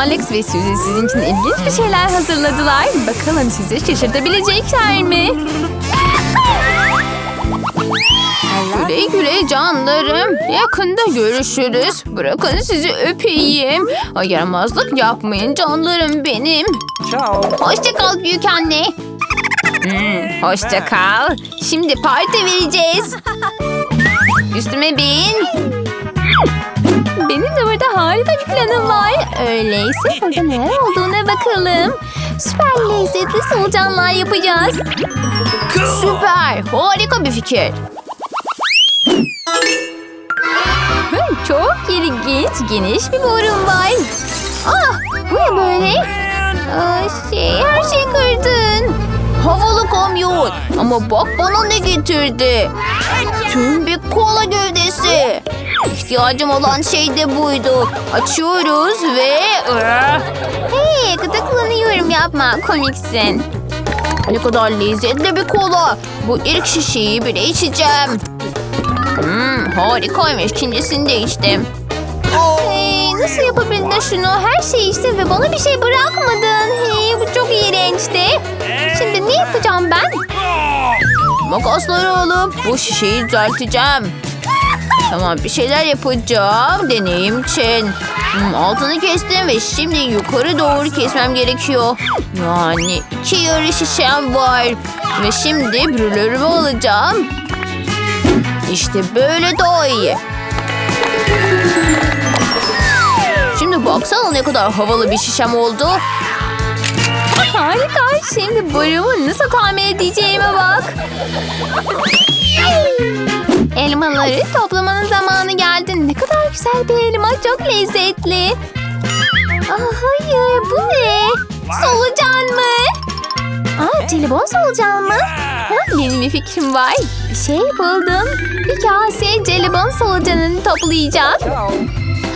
Alex ve Suzy sizin için ilginç bir şeyler hazırladılar. Bakalım sizi şaşırtabilecekler mi? Güle güle canlarım. Yakında görüşürüz. Bırakın sizi öpeyim. Ay, Yaramazlık yapmayın canlarım benim. Ciao. Hoşça kal büyük anne. Hmm, hoşça kal. Şimdi parti vereceğiz. Üstüme bin. Benim de burada harika bir planım var. Öyleyse burada neler olduğuna bakalım. Süper lezzetli solucanlar yapacağız. Süper. Harika bir fikir. Çok ilginç, geniş bir borum var. Ah, bu ne böyle? Aa, şey, her şeyi kırdın. Havalı kamyon. Ama bak bana ne getirdi. Tüm bir kola gövdesi. İhtiyacım olan şey de buydu. Açıyoruz ve... Hey gıdıklanıyorum yapma komiksin. Ne kadar lezzetli bir kola. Bu ilk şişeyi bile içeceğim. Hmm, harikaymış. İkincisini de içtim. Hey, nasıl yapabildin şunu? Her şeyi içtin ve bana bir şey bırakmadın. Hey, bu çok iğrençti. Şimdi ne yapacağım ben? Makasları alıp bu şişeyi düzelteceğim. Tamam bir şeyler yapacağım deneyim için. Hmm, altını kestim ve şimdi yukarı doğru kesmem gerekiyor. Yani iki yarı şişem var. Ve şimdi brülörümü alacağım. İşte böyle daha iyi. Şimdi baksana ne kadar havalı bir şişem oldu. Harika. Şimdi borumu nasıl tamir edeceğime bak. Elmaları toplamanın zamanı geldi. Ne kadar güzel bir elma. Çok lezzetli. Aa, hayır bu ne? Solucan mı? Aa, jelibon solucan mı? Ha, benim bir fikrim var. Bir şey buldum. Bir kase jelibon solucanını toplayacağım.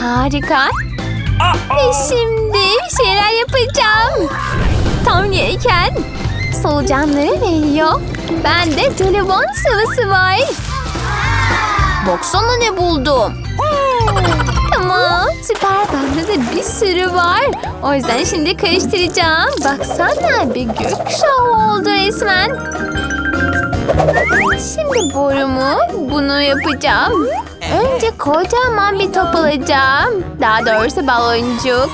Harika. Ve şimdi bir şeyler yapacağım. Tam gereken solucanları veriyor. Bende jelibon sıvısı var. Baksana ne buldum. Tamam süper bende de bir sürü var. O yüzden şimdi karıştıracağım. Baksana bir gökkuşağı oldu resmen. Şimdi borumu bunu yapacağım. Önce kocaman bir top alacağım. Daha doğrusu baloncuk.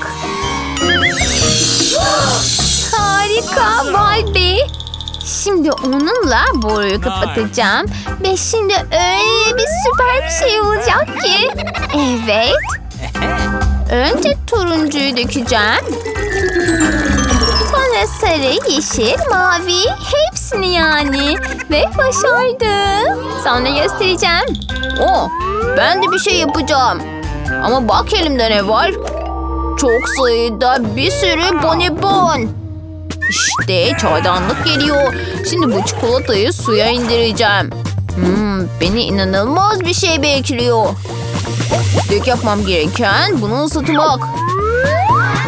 Harika vay be. Şimdi onunla boruyu kapatacağım. Ve şimdi öyle bir süper bir şey olacak ki. Evet. Önce turuncuyu dökeceğim. Sonra sarı, yeşil, mavi hepsini yani. Ve başardım. Sonra göstereceğim. O, ben de bir şey yapacağım. Ama bak elimde ne var? Çok sayıda bir sürü bonibon. İşte çaydanlık geliyor. Şimdi bu çikolatayı suya indireceğim. Hmm, beni inanılmaz bir şey bekliyor. İlk yapmam gereken bunu ısıtmak.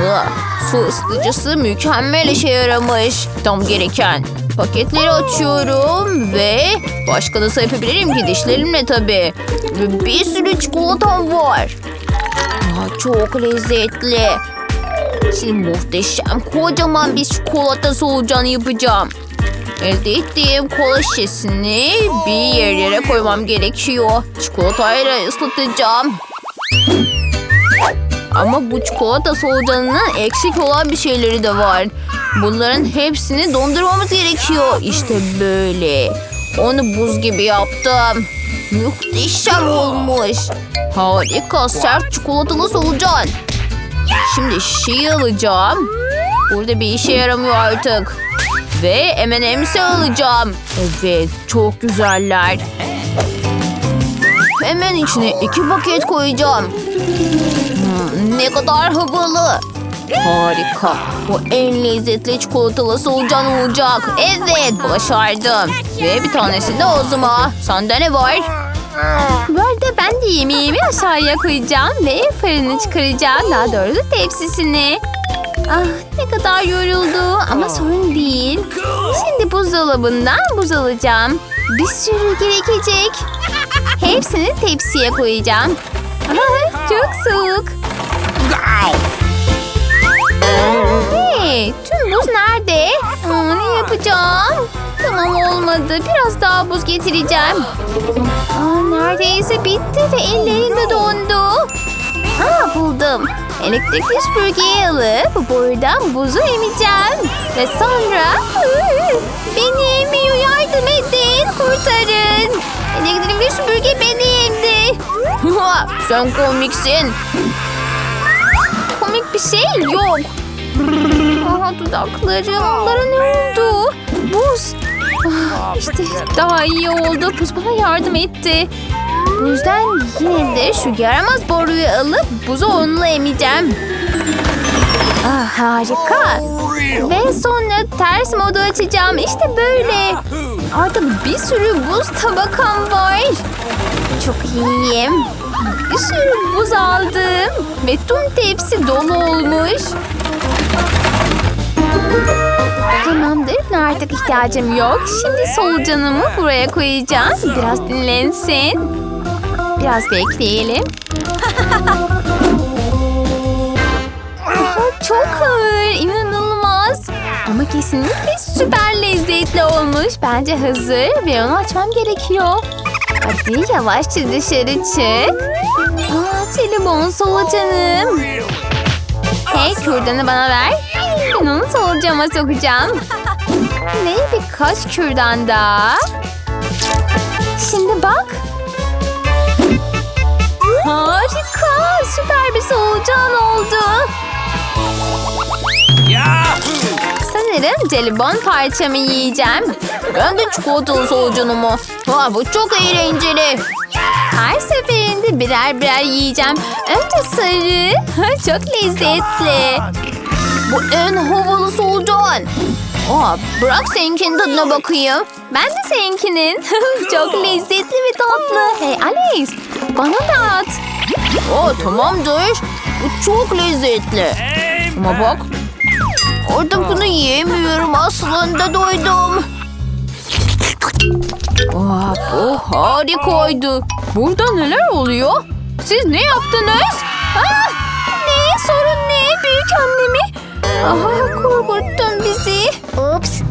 Ah, su ısıtıcısı mükemmel işe yaramış. Tam gereken. Paketleri açıyorum ve başka nasıl yapabilirim ki dişlerimle tabii. Bir sürü çikolatam var. Ah, çok lezzetli. Şimdi muhteşem kocaman bir çikolata solucanı yapacağım. Elde ettiğim kola şişesini bir yerlere koymam gerekiyor. Çikolatayla ıslatacağım. Ama bu çikolata solucanının eksik olan bir şeyleri de var. Bunların hepsini dondurmamız gerekiyor. İşte böyle. Onu buz gibi yaptım. Muhteşem olmuş. Harika sert çikolatalı solucan. Şimdi şişeyi alacağım. Burada bir işe yaramıyor artık. Ve M&M'si alacağım. Evet çok güzeller. Hemen içine iki paket koyacağım. Hmm, ne kadar havalı. Harika. Bu en lezzetli çikolatalı solucan olacak. Evet başardım. Ve bir tanesi de Ozma. Sende ne var? Bu arada ben de yemeğimi aşağıya koyacağım ve fırını çıkaracağım. Daha doğrusu tepsisini. Ah ne kadar yoruldu ama sorun değil. Şimdi buzdolabından buz alacağım. Bir sürü gerekecek. Hepsini tepsiye koyacağım. Ah, çok soğuk. Nerede? Aa, ne yapacağım? Tamam olmadı. Biraz daha buz getireceğim. Aa, neredeyse bitti ve ellerim de dondu. Aa, buldum. Elektrikli süpürgeyi alıp buradan buzu emeceğim. Ve sonra... Beni emiyor yardım edin. Kurtarın. Elektrikli süpürge beni emdi. Sen komiksin. Komik bir şey yok. Aha dudaklarım. Onlara ne oldu? Buz. Ah, işte daha iyi oldu. Buz bana yardım etti. Bu yüzden yine de şu yaramaz boruyu alıp buzu onunla emeceğim. Ah, harika. Ve sonra ters modu açacağım. İşte böyle. Artık bir sürü buz tabakam var. Çok iyiyim. Bir sürü buz aldım. Ve tüm tepsi dolu olmuş. Tamamdır. Artık ihtiyacım yok. Şimdi solucanımı buraya koyacağım. Biraz dinlensin. Biraz bekleyelim. Çok ağır. inanılmaz. Ama kesinlikle süper lezzetli olmuş. Bence hazır ve onu açmam gerekiyor. Hadi yavaşça dışarı çık. Aa, telefon solucanım. Hey kürdanı bana ver. Ben onu solucama sokacağım. Ne birkaç kürdan daha. Şimdi bak. Harika. Süper bir solucan oldu. Sanırım jelibon parçamı yiyeceğim. Ben de çikolatalı solucanımı. Ha, bu çok eğlenceli. Her seferinde birer birer yiyeceğim. Önce sarı. Çok lezzetli. Bu en havalı solucan. Aa, bırak seninkinin tadına bakayım. Ben de seninkinin. çok lezzetli ve tatlı. Hey Alex bana da at. Oo, tamamdır. Bu çok lezzetli. Ama bak Orada bunu yiyemiyorum aslında doydum. Aa, bu harikaydı. Burada neler oluyor? Siz ne yaptınız? Ah, Aha korkuttun bizi. Ups.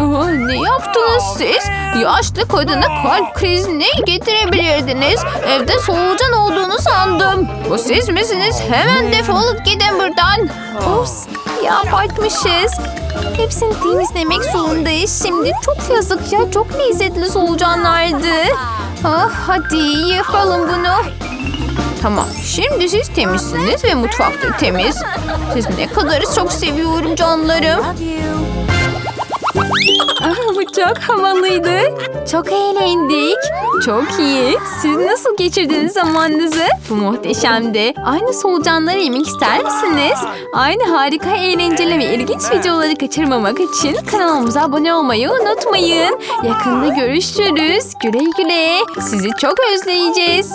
Aa, ne yaptınız siz? Yaşlı kadına kalp krizine getirebilirdiniz. Evde solucan olduğunu sandım. Bu siz misiniz? Hemen defolup gidin buradan. Ups ya abartmışız. Hepsini temizlemek zorundayız şimdi. Çok yazık ya. Çok lezzetli solucanlardı. Ah, hadi yapalım bunu. Tamam. Şimdi siz temizsiniz ve mutfakta temiz. Siz ne kadar çok seviyorum canlarım. Ah, bu çok havalıydı. Çok eğlendik. Çok iyi. Siz nasıl geçirdiniz zamanınızı? Bu muhteşemdi. Aynı solucanları yemek ister misiniz? Aynı harika, eğlenceli ve ilginç videoları kaçırmamak için kanalımıza abone olmayı unutmayın. Yakında görüşürüz. Güle güle. Sizi çok özleyeceğiz.